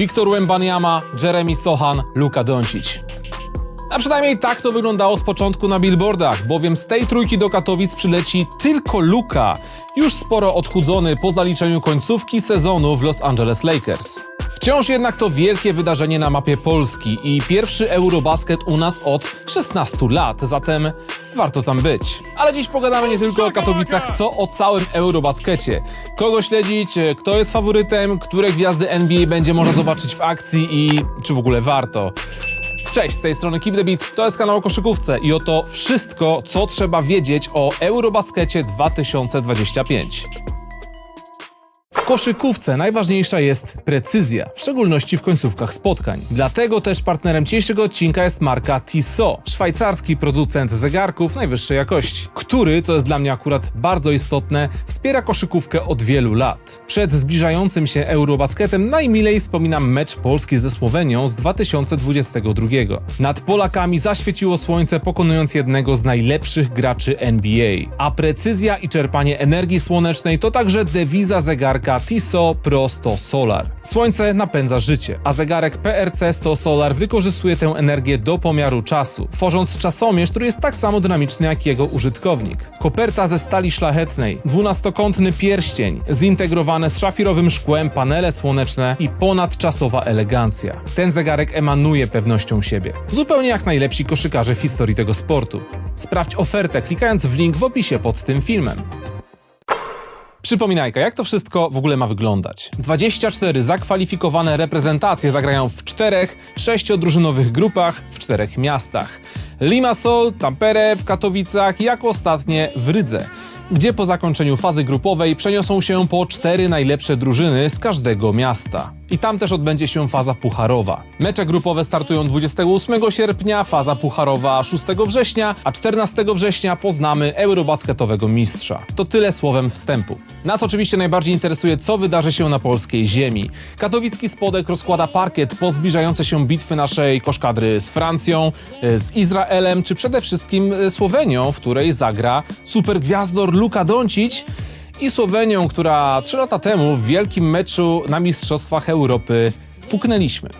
Wiktor Wembaniama, Jeremy Sohan, Luka Doncic. A przynajmniej tak to wyglądało z początku na billboardach, bowiem z tej trójki do Katowic przyleci tylko Luka, już sporo odchudzony po zaliczeniu końcówki sezonu w Los Angeles Lakers. Wciąż jednak to wielkie wydarzenie na mapie Polski i pierwszy Eurobasket u nas od 16 lat, zatem warto tam być. Ale dziś pogadamy nie tylko o Katowicach, co o całym Eurobaskecie. Kogo śledzić, kto jest faworytem, które gwiazdy NBA będzie można zobaczyć w akcji i czy w ogóle warto. Cześć, z tej strony Keep the Beat, to jest kanał o koszykówce i oto wszystko, co trzeba wiedzieć o Eurobaskecie 2025. Koszykówce najważniejsza jest precyzja, w szczególności w końcówkach spotkań. Dlatego też partnerem dzisiejszego odcinka jest marka Tissot, szwajcarski producent zegarków najwyższej jakości, który, co jest dla mnie akurat bardzo istotne, wspiera koszykówkę od wielu lat. Przed zbliżającym się Eurobasketem najmilej wspominam mecz Polski ze Słowenią z 2022. Nad Polakami zaświeciło słońce pokonując jednego z najlepszych graczy NBA. A precyzja i czerpanie energii słonecznej to także dewiza zegarka Tissot Pro 100 Solar. Słońce napędza życie, a zegarek PRC 100 Solar wykorzystuje tę energię do pomiaru czasu, tworząc czasomierz, który jest tak samo dynamiczny jak jego użytkownik. Koperta ze stali szlachetnej, dwunastokątny pierścień, zintegrowane z szafirowym szkłem panele słoneczne i ponadczasowa elegancja. Ten zegarek emanuje pewnością siebie. Zupełnie jak najlepsi koszykarze w historii tego sportu. Sprawdź ofertę klikając w link w opisie pod tym filmem. Przypominajka, jak to wszystko w ogóle ma wyglądać? 24 zakwalifikowane reprezentacje zagrają w czterech, sześciodrużynowych grupach w czterech miastach. Limassol, Tampere w Katowicach, jak ostatnie w Rydze, gdzie po zakończeniu fazy grupowej przeniosą się po cztery najlepsze drużyny z każdego miasta. I tam też odbędzie się faza pucharowa. Mecze grupowe startują 28 sierpnia, faza pucharowa 6 września, a 14 września poznamy eurobasketowego mistrza. To tyle słowem wstępu. Nas oczywiście najbardziej interesuje, co wydarzy się na polskiej ziemi. Katowicki Spodek rozkłada parkiet po zbliżające się bitwy naszej koszkadry z Francją, e, z Izraelem, czy przede wszystkim e, Słowenią, w której zagra supergwiazdor Luka Doncic, i Słowenią, która trzy lata temu w wielkim meczu na Mistrzostwach Europy puknęliśmy.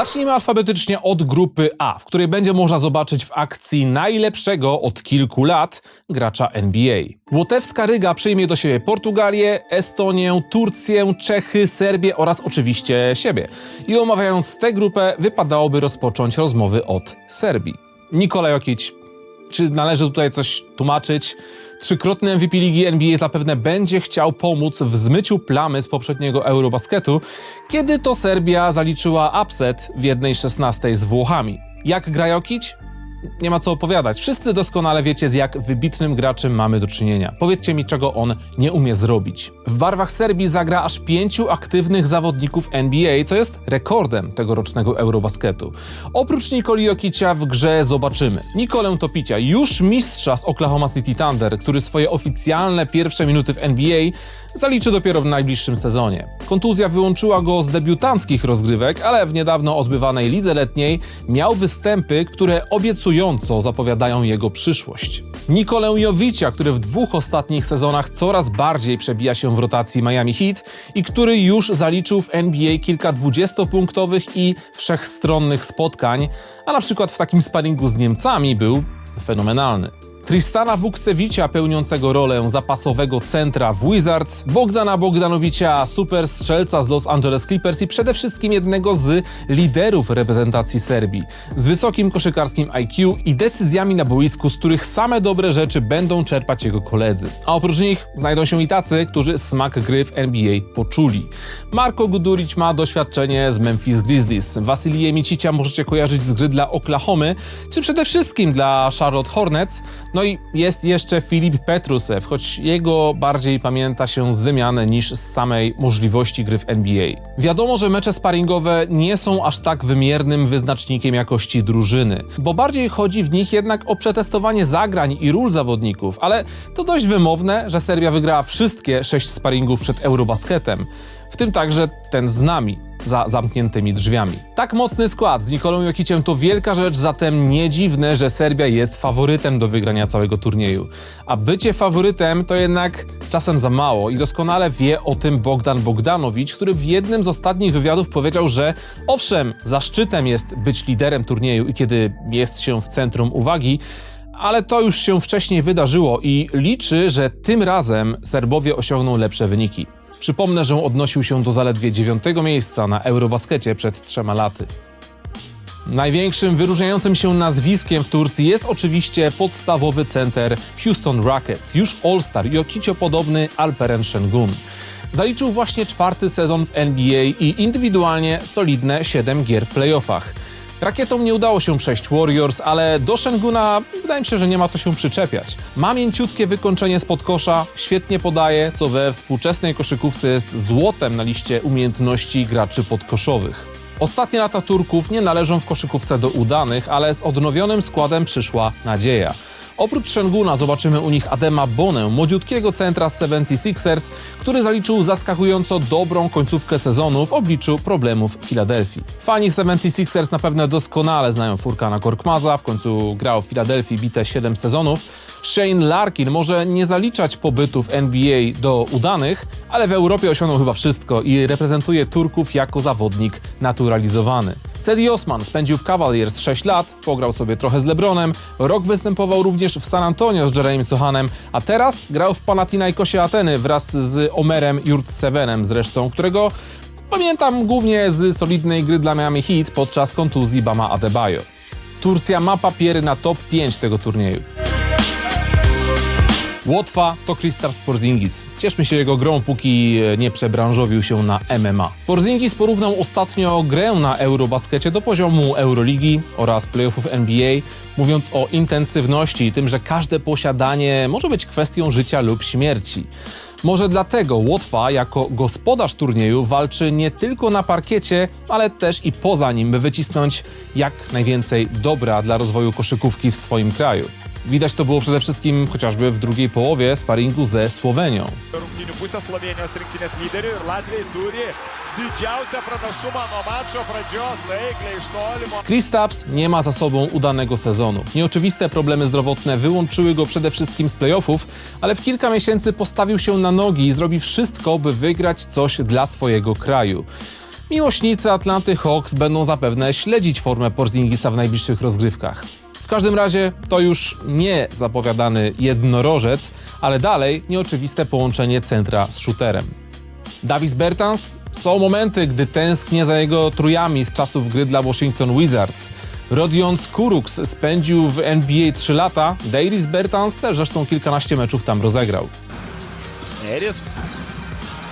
Zacznijmy alfabetycznie od grupy A, w której będzie można zobaczyć w akcji najlepszego od kilku lat gracza NBA. Łotewska Ryga przyjmie do siebie Portugalię, Estonię, Turcję, Czechy, Serbię oraz oczywiście siebie. I omawiając tę grupę, wypadałoby rozpocząć rozmowy od Serbii. Nikola Jokic, czy należy tutaj coś tłumaczyć? Trzykrotny MVP Ligi NBA zapewne będzie chciał pomóc w zmyciu plamy z poprzedniego Eurobasketu, kiedy to Serbia zaliczyła upset w 1-16 z Włochami. Jak gra Jokic? Nie ma co opowiadać. Wszyscy doskonale wiecie, z jak wybitnym graczem mamy do czynienia. Powiedzcie mi, czego on nie umie zrobić. W barwach Serbii zagra aż pięciu aktywnych zawodników NBA, co jest rekordem tegorocznego Eurobasketu. Oprócz Nikoli Jokicia w grze zobaczymy Nikolę Topicia, już mistrza z Oklahoma City Thunder, który swoje oficjalne pierwsze minuty w NBA zaliczy dopiero w najbliższym sezonie. Kontuzja wyłączyła go z debiutanckich rozgrywek, ale w niedawno odbywanej lidze letniej miał występy, które obiecująco zapowiadają jego przyszłość. Nikolę Jowicia, który w dwóch ostatnich sezonach coraz bardziej przebija się w rotacji Miami Heat i który już zaliczył w NBA kilka dwudziestopunktowych i wszechstronnych spotkań, a na przykład w takim sparingu z Niemcami był fenomenalny. Tristana Wukcewicia pełniącego rolę zapasowego centra w Wizards, Bogdana Bogdanowicia, super strzelca z Los Angeles Clippers i przede wszystkim jednego z liderów reprezentacji Serbii, z wysokim koszykarskim IQ i decyzjami na boisku, z których same dobre rzeczy będą czerpać jego koledzy. A oprócz nich znajdą się i tacy, którzy smak gry w NBA poczuli. Marko Guduric ma doświadczenie z Memphis Grizzlies, Wasilię Micicia możecie kojarzyć z gry dla Oklahomy, czy przede wszystkim dla Charlotte Hornets, no i jest jeszcze Filip Petrusew, choć jego bardziej pamięta się z wymiany niż z samej możliwości gry w NBA. Wiadomo, że mecze sparingowe nie są aż tak wymiernym wyznacznikiem jakości drużyny, bo bardziej chodzi w nich jednak o przetestowanie zagrań i ról zawodników, ale to dość wymowne, że Serbia wygrała wszystkie sześć sparingów przed Eurobasketem, w tym także ten z nami. Za zamkniętymi drzwiami. Tak mocny skład z Nikolą Jokiciem to wielka rzecz, zatem nie dziwne, że Serbia jest faworytem do wygrania całego turnieju. A bycie faworytem to jednak czasem za mało i doskonale wie o tym Bogdan Bogdanowicz, który w jednym z ostatnich wywiadów powiedział, że owszem, zaszczytem jest być liderem turnieju i kiedy jest się w centrum uwagi, ale to już się wcześniej wydarzyło i liczy, że tym razem Serbowie osiągną lepsze wyniki. Przypomnę, że odnosił się do zaledwie dziewiątego miejsca na Eurobaskecie przed trzema laty. Największym wyróżniającym się nazwiskiem w Turcji jest oczywiście podstawowy center Houston Rockets, już All-Star i okicio podobny Alperen Şengün. Zaliczył właśnie czwarty sezon w NBA i indywidualnie solidne 7 gier w playoffach. Rakietom nie udało się przejść Warriors, ale do Szenguna wydaje mi się, że nie ma co się przyczepiać. Ma mięciutkie wykończenie spod kosza, świetnie podaje, co we współczesnej koszykówce jest złotem na liście umiejętności graczy podkoszowych. Ostatnie lata Turków nie należą w koszykówce do udanych, ale z odnowionym składem przyszła nadzieja. Oprócz Szenguna zobaczymy u nich Adema Bonę, młodziutkiego centra z 76ers, który zaliczył zaskakująco dobrą końcówkę sezonu w obliczu problemów Filadelfii. Fani 76ers na pewno doskonale znają Furkana Korkmaza, w końcu grał w Filadelfii bite 7 sezonów. Shane Larkin może nie zaliczać pobytu w NBA do udanych, ale w Europie osiągnął chyba wszystko i reprezentuje Turków jako zawodnik naturalizowany. Sedi Osman spędził w Cavaliers 6 lat, pograł sobie trochę z LeBronem, rok występował również w San Antonio z Jeremy Sohanem, a teraz grał w Panathinaikosie Ateny wraz z Omerem Jurtsevenem zresztą, którego pamiętam głównie z solidnej gry dla Miami Heat podczas kontuzji Bama Adebayo. Turcja ma papiery na top 5 tego turnieju. Łotwa to Kristaps Porzingis. Cieszmy się jego grą, póki nie przebranżowił się na MMA. Porzingis porównał ostatnio grę na Eurobaskecie do poziomu Euroligi oraz playoffów NBA, mówiąc o intensywności i tym, że każde posiadanie może być kwestią życia lub śmierci. Może dlatego Łotwa jako gospodarz turnieju walczy nie tylko na parkiecie, ale też i poza nim, by wycisnąć jak najwięcej dobra dla rozwoju koszykówki w swoim kraju. Widać to było przede wszystkim chociażby w drugiej połowie sparingu ze Słowenią. rungtynių tolimo. Kristaps nie ma za sobą udanego sezonu. Nieoczywiste problemy zdrowotne wyłączyły go przede wszystkim z playoffów, ale w kilka miesięcy postawił się na nogi i zrobi wszystko, by wygrać coś dla swojego kraju. Miłośnicy Atlanty Hawks będą zapewne śledzić formę Porzingisa w najbliższych rozgrywkach. Każdym razie to już nie zapowiadany jednorożec, ale dalej nieoczywiste połączenie centra z shooterem. Davis Bertans? Są momenty, gdy tęsknię za jego trójami z czasów gry dla Washington Wizards. Rodion Skuruks spędził w NBA 3 lata, Dairis Bertans też zresztą kilkanaście meczów tam rozegrał. Neris.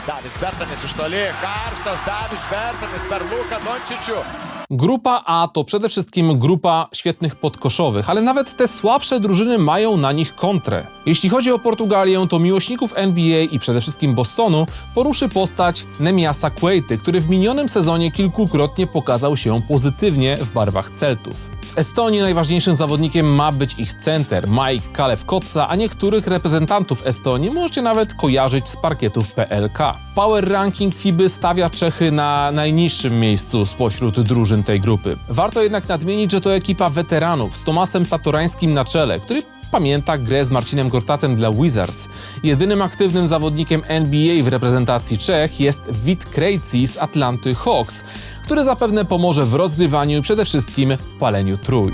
Davis Bertanis iš toli, karštas Davis Bertanis per Luką Dončičių. Grupa A to przede wszystkim grupa świetnych podkoszowych, ale nawet te słabsze drużyny mają na nich kontrę. Jeśli chodzi o Portugalię, to miłośników NBA i przede wszystkim Bostonu poruszy postać Nemiasa Quaity, który w minionym sezonie kilkukrotnie pokazał się pozytywnie w barwach Celtów. W Estonii najważniejszym zawodnikiem ma być ich center Mike Kalew-Kotsa, a niektórych reprezentantów Estonii możecie nawet kojarzyć z parkietów PLK. Power Ranking FIBY stawia Czechy na najniższym miejscu spośród drużyn tej grupy. Warto jednak nadmienić, że to ekipa weteranów z Tomasem Satorańskim na czele, który pamięta grę z Marcinem Gortatem dla Wizards. Jedynym aktywnym zawodnikiem NBA w reprezentacji Czech jest Wit Krejci z Atlanty Hawks, który zapewne pomoże w rozgrywaniu i przede wszystkim paleniu trój.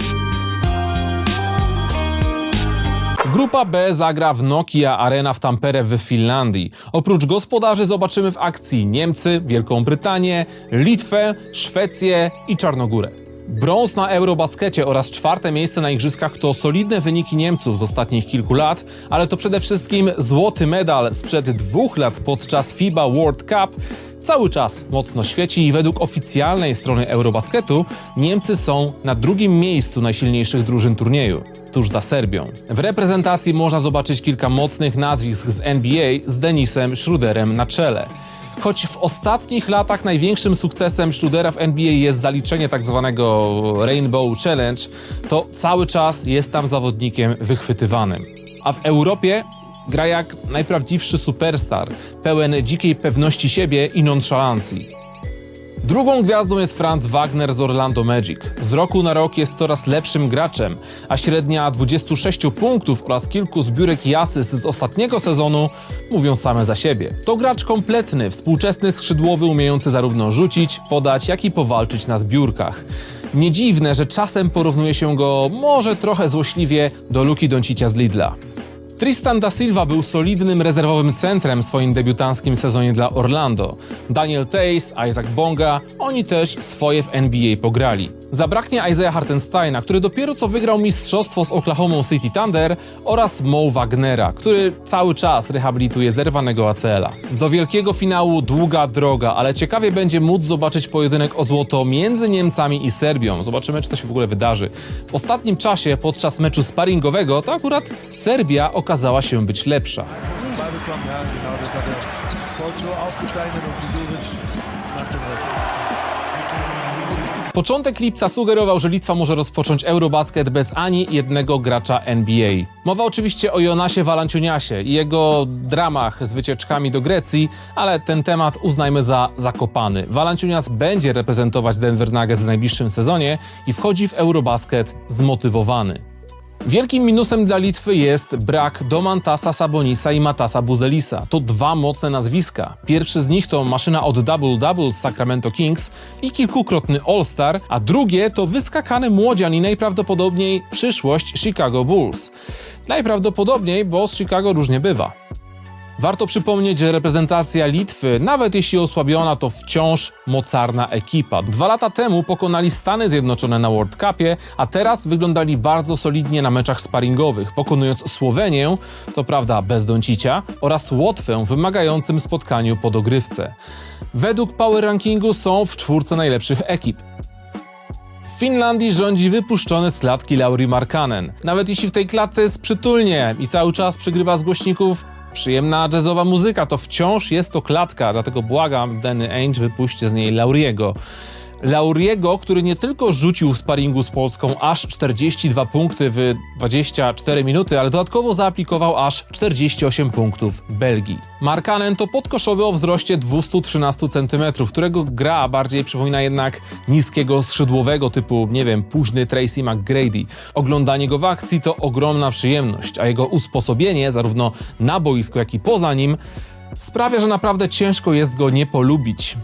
Grupa B zagra w Nokia Arena w Tampere w Finlandii. Oprócz gospodarzy zobaczymy w akcji Niemcy, Wielką Brytanię, Litwę, Szwecję i Czarnogórę. Brąz na Eurobaskecie oraz czwarte miejsce na igrzyskach to solidne wyniki Niemców z ostatnich kilku lat, ale to przede wszystkim złoty medal sprzed dwóch lat podczas FIBA World Cup cały czas mocno świeci i według oficjalnej strony Eurobasketu Niemcy są na drugim miejscu najsilniejszych drużyn turnieju, tuż za Serbią. W reprezentacji można zobaczyć kilka mocnych nazwisk z NBA z Denisem Schroederem na czele. Choć w ostatnich latach największym sukcesem Schrudera w NBA jest zaliczenie tak zwanego Rainbow Challenge, to cały czas jest tam zawodnikiem wychwytywanym. A w Europie gra jak najprawdziwszy superstar, pełen dzikiej pewności siebie i nonszalancji. Drugą gwiazdą jest Franz Wagner z Orlando Magic. Z roku na rok jest coraz lepszym graczem, a średnia 26 punktów oraz kilku zbiórek i asyst z ostatniego sezonu mówią same za siebie. To gracz kompletny, współczesny skrzydłowy umiejący zarówno rzucić, podać, jak i powalczyć na zbiórkach. Nie dziwne, że czasem porównuje się go może trochę złośliwie do Luki Doncicia z Lidla. Tristan da Silva był solidnym rezerwowym centrem w swoim debiutanckim sezonie dla Orlando. Daniel Tays, Isaac Bonga, oni też swoje w NBA pograli. Zabraknie Isaiah Hartensteina, który dopiero co wygrał mistrzostwo z Oklahoma City Thunder oraz Mo Wagnera, który cały czas rehabilituje zerwanego ACL-a. Do wielkiego finału długa droga, ale ciekawie będzie móc zobaczyć pojedynek o złoto między Niemcami i Serbią. Zobaczymy, czy to się w ogóle wydarzy. W ostatnim czasie, podczas meczu sparingowego, to akurat Serbia okazała się być lepsza. Początek lipca sugerował, że Litwa może rozpocząć Eurobasket bez ani jednego gracza NBA. Mowa oczywiście o Jonasie Valanciuniasie i jego dramach z wycieczkami do Grecji, ale ten temat uznajmy za zakopany. Valanciunias będzie reprezentować Denver Nuggets w najbliższym sezonie i wchodzi w Eurobasket zmotywowany. Wielkim minusem dla Litwy jest brak Domantasa Sabonisa i Matasa Buzelisa. To dwa mocne nazwiska. Pierwszy z nich to maszyna od double-double z Sacramento Kings i kilkukrotny All-Star, a drugie to wyskakany młodzian i najprawdopodobniej przyszłość Chicago Bulls. Najprawdopodobniej, bo z Chicago różnie bywa. Warto przypomnieć, że reprezentacja Litwy, nawet jeśli osłabiona, to wciąż mocarna ekipa. Dwa lata temu pokonali Stany Zjednoczone na World Cupie, a teraz wyglądali bardzo solidnie na meczach sparingowych, pokonując Słowenię, co prawda bez Doncicia, oraz Łotwę w wymagającym spotkaniu po dogrywce. Według Power Rankingu są w czwórce najlepszych ekip. W Finlandii rządzi wypuszczony z klatki Lauri Markkanen. Nawet jeśli w tej klatce jest przytulnie i cały czas przygrywa z głośników przyjemna jazzowa muzyka, to wciąż jest to klatka, dlatego błagam, Danny Ainge wypuśćcie z niej Lauriego. Lauriego, który nie tylko rzucił w sparingu z Polską aż 42 punkty w 24 minuty, ale dodatkowo zaaplikował aż 48 punktów Belgii. Markanen to podkoszowy o wzroście 213 cm, którego gra bardziej przypomina jednak niskiego skrzydłowego typu, nie wiem, późny Tracy McGrady. Oglądanie go w akcji to ogromna przyjemność, a jego usposobienie, zarówno na boisku, jak i poza nim, sprawia, że naprawdę ciężko jest go nie polubić.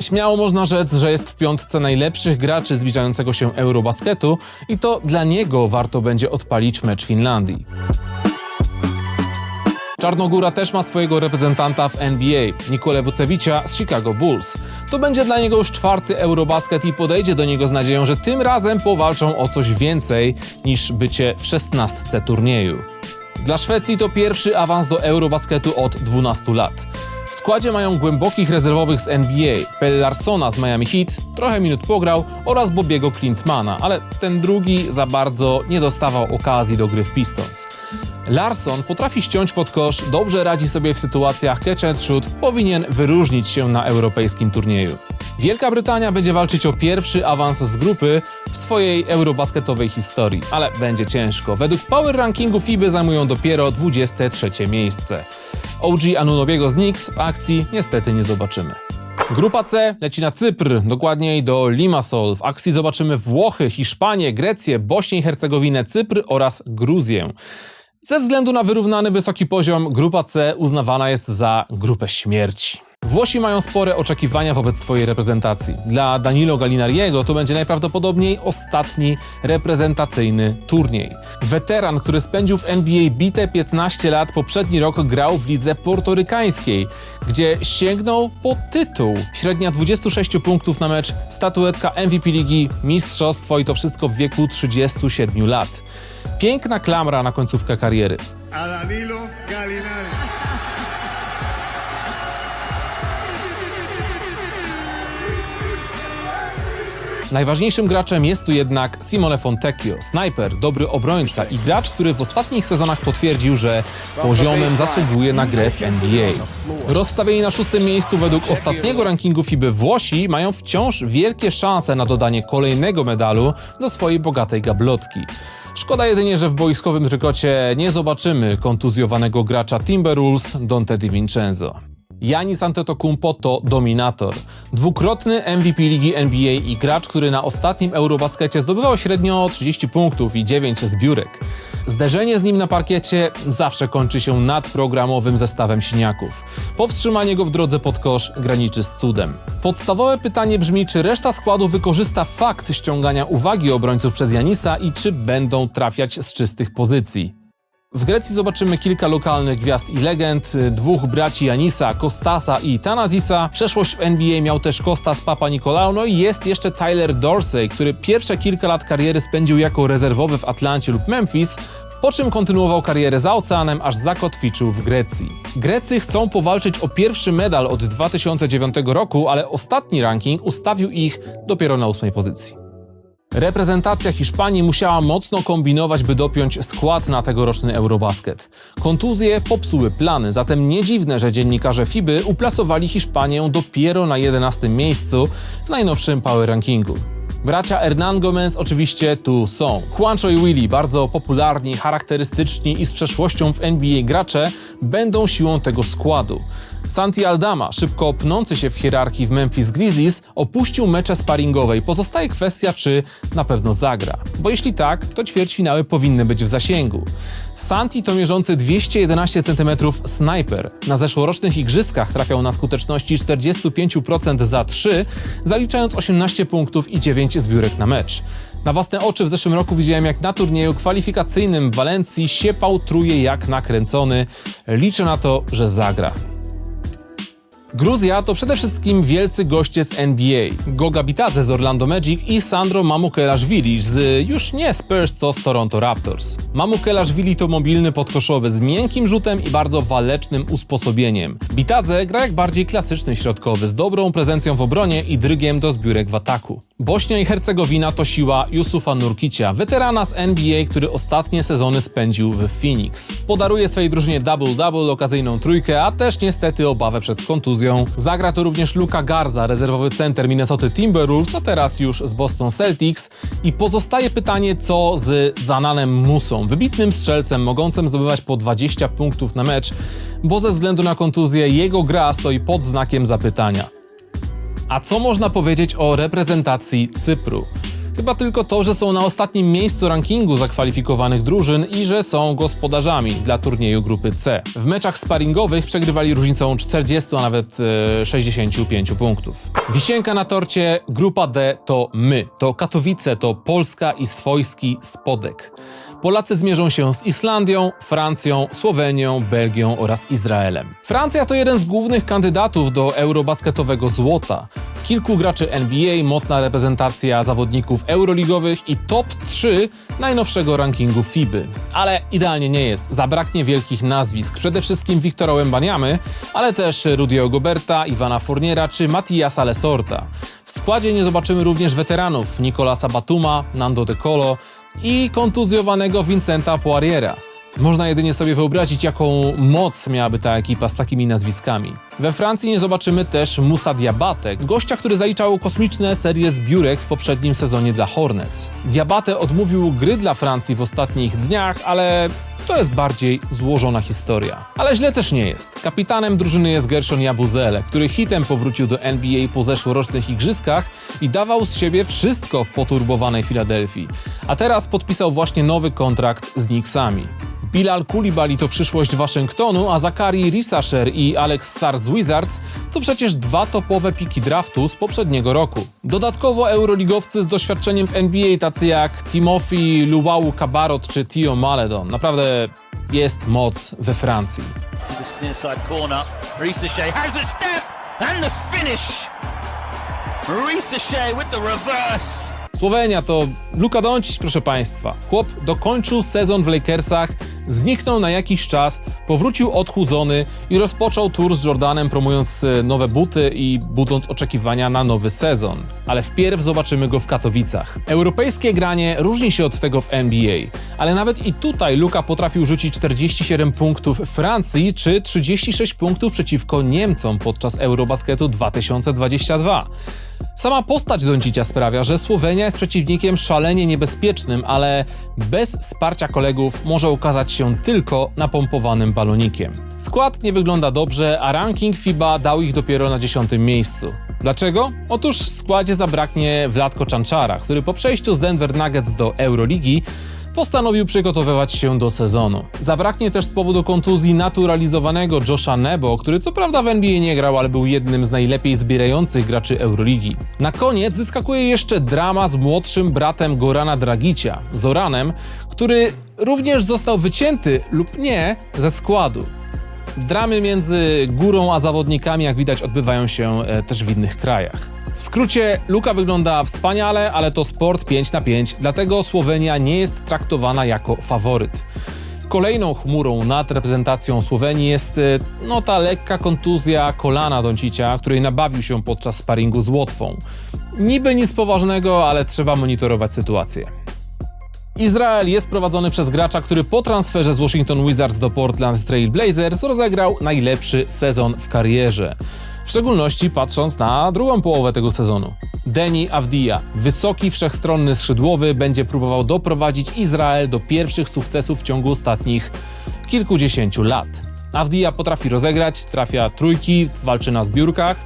Śmiało można rzec, że jest w piątce najlepszych graczy zbliżającego się Eurobasketu i to dla niego warto będzie odpalić mecz Finlandii. Czarnogóra też ma swojego reprezentanta w NBA, Nikolę Wucewicza z Chicago Bulls. To będzie dla niego już czwarty Eurobasket i podejdzie do niego z nadzieją, że tym razem powalczą o coś więcej niż bycie w szesnastce turnieju. Dla Szwecji to pierwszy awans do Eurobasketu od 12 lat. W składzie mają głębokich rezerwowych z NBA, Pelle Larsona z Miami Heat, trochę minut pograł, oraz Bobiego Klintmana, ale ten drugi za bardzo nie dostawał okazji do gry w Pistons. Larson potrafi ściąć pod kosz, dobrze radzi sobie w sytuacjach catch and shoot, powinien wyróżnić się na europejskim turnieju. Wielka Brytania będzie walczyć o pierwszy awans z grupy w swojej eurobasketowej historii, ale będzie ciężko. Według Power Rankingu FIBY zajmują dopiero 23 miejsce. OG Anunobiego z Knicks w akcji niestety nie zobaczymy. Grupa C leci na Cypr, dokładniej do Limassol. W akcji zobaczymy Włochy, Hiszpanię, Grecję, Bośnię i Hercegowinę, Cypr oraz Gruzję. Ze względu na wyrównany wysoki poziom, grupa C uznawana jest za grupę śmierci. Włosi mają spore oczekiwania wobec swojej reprezentacji. Dla Danilo Gallinariego to będzie najprawdopodobniej ostatni reprezentacyjny turniej. Weteran, który spędził w NBA bite 15 lat, poprzedni rok grał w lidze portorykańskiej, gdzie sięgnął po tytuł. Średnia 26 punktów na mecz, statuetka MVP Ligi, mistrzostwo i to wszystko w wieku 37 lat. Piękna klamra na końcówkę kariery. a Danilo Gallinari. Najważniejszym graczem jest tu jednak Simone Fontecchio, snajper, dobry obrońca i gracz, który w ostatnich sezonach potwierdził, że poziomem zasługuje na grę w NBA. Rozstawieni na szóstym miejscu według ostatniego rankingu FIBY Włosi mają wciąż wielkie szanse na dodanie kolejnego medalu do swojej bogatej gablotki. Szkoda jedynie, że w boiskowym trykocie nie zobaczymy kontuzjowanego gracza Timberwolves Dante DiVincenzo. Janis Antetokounmpo to dominator. Dwukrotny MVP Ligi NBA i gracz, który na ostatnim Eurobaskecie zdobywał średnio 30 punktów i 9 zbiórek. Zderzenie z nim na parkiecie zawsze kończy się nadprogramowym zestawem siniaków. Powstrzymanie go w drodze pod kosz graniczy z cudem. Podstawowe pytanie brzmi, czy reszta składu wykorzysta fakt ściągania uwagi obrońców przez Janisa i czy będą trafiać z czystych pozycji. W Grecji zobaczymy kilka lokalnych gwiazd i legend, dwóch braci Janisa, Kostasa i Tanazisa. Przeszłość w NBA miał też Kostas Papa Nikolaou, no i jest jeszcze Tyler Dorsey, który pierwsze kilka lat kariery spędził jako rezerwowy w Atlancie lub Memphis, po czym kontynuował karierę za oceanem, aż zakotwiczył w Grecji. Grecy chcą powalczyć o pierwszy medal od 2009 roku, ale ostatni ranking ustawił ich dopiero na ósmej pozycji. Reprezentacja Hiszpanii musiała mocno kombinować, by dopiąć skład na tegoroczny Eurobasket. Kontuzje popsuły plany, zatem nie dziwne, że dziennikarze FIBY uplasowali Hiszpanię dopiero na 11 miejscu w najnowszym power rankingu. Bracia Hernan Gomez oczywiście tu są. Juancho i Willy, bardzo popularni, charakterystyczni i z przeszłością w NBA gracze, będą siłą tego składu. Santi Aldama, szybko pnący się w hierarchii w Memphis Grizzlies, opuścił mecze sparingowe i pozostaje kwestia, czy na pewno zagra. Bo jeśli tak, to ćwierćfinały powinny być w zasięgu. Santi to mierzący 211 cm snajper. Na zeszłorocznych igrzyskach trafiał na skuteczności 45% za 3, zaliczając 18 punktów i 9 zbiórek na mecz. Na własne oczy w zeszłym roku widziałem, jak na turnieju kwalifikacyjnym w Walencji siepał truje jak nakręcony. Liczę na to, że zagra. Gruzja to przede wszystkim wielcy goście z NBA. Goga Bitadze z Orlando Magic i Sandro Mamukelashvili z już nie Spurs, co z Toronto Raptors. Mamukelashvili to mobilny podkoszowy z miękkim rzutem i bardzo walecznym usposobieniem. Bitadze gra jak bardziej klasyczny środkowy z dobrą prezencją w obronie i drygiem do zbiórek w ataku. Bośnia i Hercegowina to siła Yusufa Nurkicia, weterana z NBA, który ostatnie sezony spędził w Phoenix. Podaruje swojej drużynie double-double, okazyjną trójkę, a też niestety obawę przed kontuzją. Zagra to również Luka Garza, rezerwowy center Minnesota Timberwolves, a teraz już z Boston Celtics. I pozostaje pytanie, co z Zananem Musą, wybitnym strzelcem mogącym zdobywać po 20 punktów na mecz, bo ze względu na kontuzję jego gra stoi pod znakiem zapytania. A co można powiedzieć o reprezentacji Cypru? Chyba tylko to, że są na ostatnim miejscu rankingu zakwalifikowanych drużyn i że są gospodarzami dla turnieju grupy C. W meczach sparingowych przegrywali różnicą 40, a nawet e, 65 punktów. Wisienka na torcie, grupa D to my. To Katowice, to Polska i swojski Spodek. Polacy zmierzą się z Islandią, Francją, Słowenią, Belgią oraz Izraelem. Francja to jeden z głównych kandydatów do eurobasketowego złota. Kilku graczy NBA, mocna reprezentacja zawodników euroligowych i top 3 najnowszego rankingu FIBY. Ale idealnie nie jest. Zabraknie wielkich nazwisk. Przede wszystkim Wiktora Wembaniamy, ale też Rudiego Goberta, Iwana Fourniera czy Matiasa Lesorta. W składzie nie zobaczymy również weteranów Nicolasa Batuma, Nando De Colo i kontuzjowanego Vincenta Poiriera. Można jedynie sobie wyobrazić, jaką moc miałaby ta ekipa z takimi nazwiskami. We Francji nie zobaczymy też Musa Diabate, gościa, który zaliczał kosmiczne serie zbiórek w poprzednim sezonie dla Hornets. Diabate odmówił gry dla Francji w ostatnich dniach, ale to jest bardziej złożona historia. Ale źle też nie jest. Kapitanem drużyny jest Gershon Jabuzele, który hitem powrócił do NBA po zeszłorocznych igrzyskach i dawał z siebie wszystko w poturbowanej Filadelfii. A teraz podpisał właśnie nowy kontrakt z Knicksami. Bilal Koulibaly to przyszłość Waszyngtonu, a Zakari Risasher i Alex Sar z Wizards to przecież dwa topowe piki draftu z poprzedniego roku. Dodatkowo euroligowcy z doświadczeniem w NBA tacy jak Timothy Luwau Kabarot czy Tio Maledon. Naprawdę jest moc we Francji. with the reverse. Słowenia to Luka Doncic, proszę Państwa. Chłop dokończył sezon w Lakersach, zniknął na jakiś czas, powrócił odchudzony i rozpoczął tour z Jordanem, promując e, nowe buty i budząc oczekiwania na nowy sezon. Ale wpierw zobaczymy go w Katowicach. Europejskie granie różni się od tego w NBA, ale nawet i tutaj Luka potrafił rzucić 47 punktów Francji czy 36 punktów przeciwko Niemcom podczas Eurobasketu 2022. Sama postać Doncicia sprawia, że Słowenia jest przeciwnikiem szalenie niebezpiecznym, ale bez wsparcia kolegów może okazać się tylko napompowanym balonikiem. Skład nie wygląda dobrze, a ranking FIBA dał ich dopiero na dziesiątym miejscu. Dlaczego? Otóż w składzie zabraknie Wladko Czanczara, który po przejściu z Denver Nuggets do Euroligi postanowił przygotowywać się do sezonu. Zabraknie też z powodu kontuzji naturalizowanego Josha Nebo, który co prawda w NBA nie grał, ale był jednym z najlepiej zbierających graczy Euroligi. Na koniec wyskakuje jeszcze drama z młodszym bratem Gorana Dragicia, Zoranem, który również został wycięty lub nie ze składu. Dramy między górą a zawodnikami, jak widać, odbywają się e, też w innych krajach. W skrócie, Luka wygląda wspaniale, ale to sport 5 na 5, dlatego Słowenia nie jest traktowana jako faworyt. Kolejną chmurą nad reprezentacją Słowenii jest e, no, ta lekka kontuzja kolana Doncicia, której nabawił się podczas sparingu z Łotwą. Niby nic poważnego, ale trzeba monitorować sytuację. Izrael jest prowadzony przez gracza, który po transferze z Washington Wizards do Portland Trail Blazers rozegrał najlepszy sezon w karierze. Szczególności patrząc na drugą połowę tego sezonu. Deni Avdia, wysoki, wszechstronny skrzydłowy, będzie próbował doprowadzić Izrael do pierwszych sukcesów w ciągu ostatnich kilkudziesięciu lat. Avdia potrafi rozegrać, trafia trójki, walczy na zbiórkach,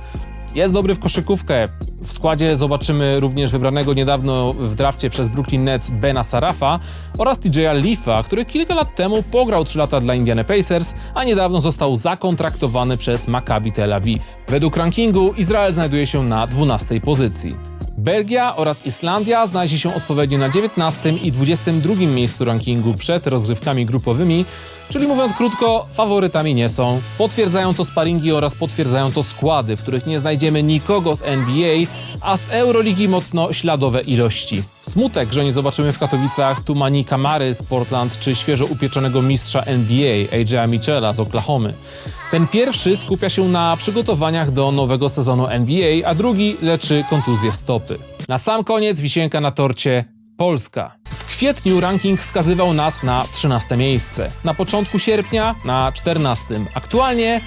jest dobry w koszykówkę. W składzie zobaczymy również wybranego niedawno w drafcie przez Brooklyn Nets Bena Sarafa oraz TJ'a Leafa, który kilka lat temu pograł 3 lata dla Indiana Pacers, a niedawno został zakontraktowany przez Maccabi Tel Awiw. Według rankingu Izrael znajduje się na 12 pozycji. Belgia oraz Islandia znaleźli się odpowiednio na 19 i 22 miejscu rankingu przed rozgrywkami grupowymi, czyli mówiąc krótko, faworytami nie są. Potwierdzają to sparingi oraz potwierdzają to składy, w których nie znajdziemy nikogo z NBA, a z Euroligi mocno śladowe ilości. Smutek, że nie zobaczymy w Katowicach Tumani Kamary z Portland czy świeżo upieczonego mistrza NBA AJ'a Michela z Oklahomy. Ten pierwszy skupia się na przygotowaniach do nowego sezonu NBA, a drugi leczy kontuzję stopy. Na sam koniec wisienka na torcie Polska. W kwietniu ranking wskazywał nas na 13 miejsce. Na początku sierpnia na 14. Aktualnie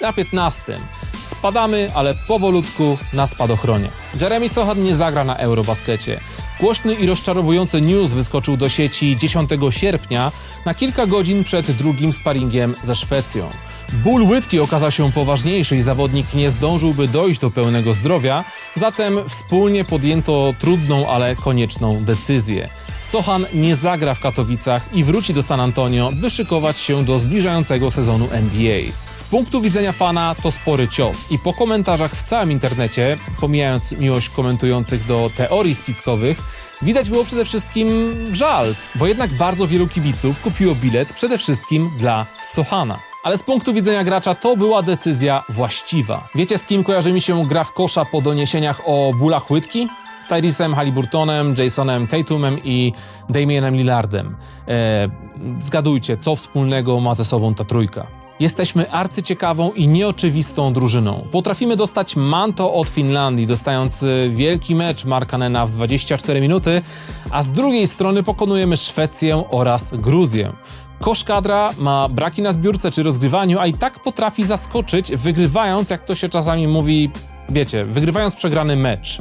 na 15. Spadamy, ale powolutku na spadochronie. Jeremy Sochan nie zagra na Eurobaskecie. Głośny i rozczarowujący news wyskoczył do sieci 10 sierpnia na kilka godzin przed drugim sparingiem ze Szwecją. Ból łydki okazał się poważniejszy i zawodnik nie zdążyłby dojść do pełnego zdrowia, zatem wspólnie podjęto trudną, ale konieczną decyzję. Sochan nie zagra w Katowicach i wróci do San Antonio, by szykować się do zbliżającego sezonu NBA. Z punktu widzenia fana to spory cios i po komentarzach w całym internecie, pomijając miłość komentujących do teorii spiskowych, widać było przede wszystkim żal, bo jednak bardzo wielu kibiców kupiło bilet przede wszystkim dla Sochana. Ale z punktu widzenia gracza to była decyzja właściwa. Wiecie z kim kojarzy mi się gra w kosza po doniesieniach o bólach łydki? Z Tyrisem Halliburtonem, Jasonem Tatumem i Damienem Lillardem. Eee, zgadujcie, co wspólnego ma ze sobą ta trójka. Jesteśmy arcyciekawą i nieoczywistą drużyną. Potrafimy dostać manto od Finlandii, dostając y, wielki mecz Markanena w 24 minuty, a z drugiej strony pokonujemy Szwecję oraz Gruzję. Kosz kadra ma braki na zbiórce czy rozgrywaniu, a i tak potrafi zaskoczyć, wygrywając, jak to się czasami mówi, wiecie, wygrywając przegrany mecz.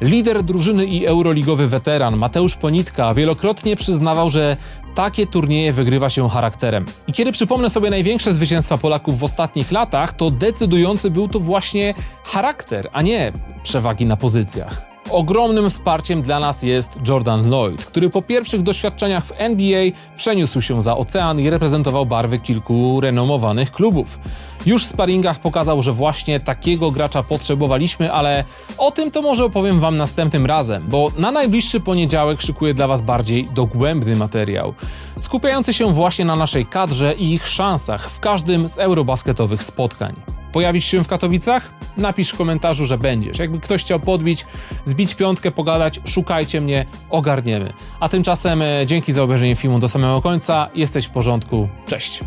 Lider drużyny i euroligowy weteran Mateusz Ponitka wielokrotnie przyznawał, że takie turnieje wygrywa się charakterem. I kiedy przypomnę sobie największe zwycięstwa Polaków w ostatnich latach, to decydujący był to właśnie charakter, a nie przewagi na pozycjach. Ogromnym wsparciem dla nas jest Jordan Lloyd, który po pierwszych doświadczeniach w NBA przeniósł się za ocean i reprezentował barwy kilku renomowanych klubów. Już w sparingach pokazał, że właśnie takiego gracza potrzebowaliśmy, ale o tym to może opowiem Wam następnym razem, bo na najbliższy poniedziałek szykuję dla Was bardziej dogłębny materiał, skupiający się właśnie na naszej kadrze i ich szansach w każdym z eurobasketowych spotkań. Pojawisz się w Katowicach? Napisz w komentarzu, że będziesz. Jakby ktoś chciał podbić, zbić piątkę, pogadać, szukajcie mnie, ogarniemy. A tymczasem e, dzięki za obejrzenie filmu do samego końca. Jesteś w porządku. Cześć.